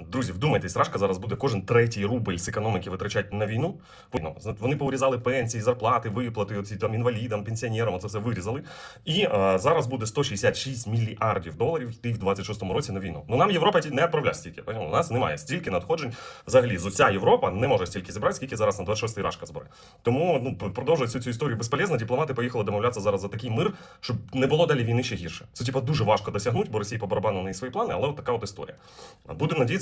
Друзі, вдумайтесь, Рашка зараз буде кожен третій рубль з економіки витрачати на війну. Ну, Вони повирізали пенсії, зарплати, виплати, оці там інвалідам, пенсіонерам, це все вирізали. І е, зараз буде 166 мільярдів доларів йти в 26-му році на війну. Ну нам Європа не відправляє стільки. У нас немає стільки надходжень. Взагалі, з уся Європа не може стільки зібрати, скільки зараз на 26-й Рашка збере. Тому ну п- продовжувати всю цю історію безполезно. Дипломати поїхали домовлятися зараз за такий мир, щоб не було далі війни ще гірше. Це типа дуже важко досягнути, бо Росії по барабану неї свої плани, але от така от історія. Будемо надіятися,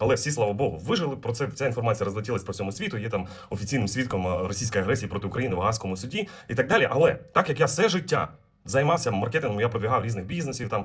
Але всі, слава Богу, вижили. Про це ця інформація розлетілась по всьому світу. Є там офіційним свідком е, російської агресії проти України в Гаазькому суді і так далі. Але так як я все життя займався маркетингом, я продвигав різних бізнесів там.